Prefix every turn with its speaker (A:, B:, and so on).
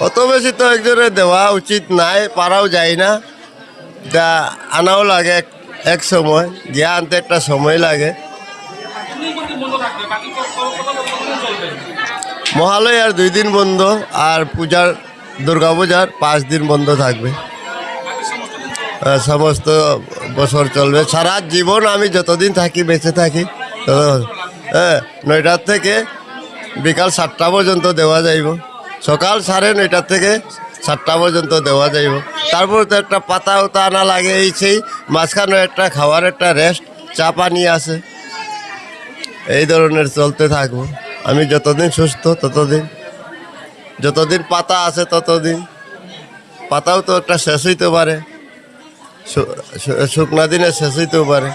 A: অত বেশি তো একজনে দেওয়া উচিত নাই পারাও যায় না। যা আনাও লাগে এক- সময় গিয়া আনতে একটা সময় লাগে। মহালয় আর দুই দিন বন্ধ আর পূজার দুর্গা পূজার পাঁচ দিন বন্ধ থাকবে।
B: সমস্ত
A: বছর চলবে। সারা জীবন আমি যতদিন থাকি বেঁচে থাকি হ্যাঁ নয়টার থেকে বিকাল সাতটা পর্যন্ত দেওয়া যাইব। সকাল সাড়ে নয়টার থেকে সাতটা পর্যন্ত দেওয়া যাইব। তারপর তো একটা পাতা উতা আনা লাগে এই সেই মাঝখানে একটা খাওয়ার একটা রেস্ট চা পানি আছে। এই ধরনের চলতে থাকব। আমি যতদিন সুস্থ ততদিন। যতদিন পাতা আছে ততদিন। পাতাও তো একটা শেষ হইতে পারে। শুকনা দিনে শেষ হইতেও পারে।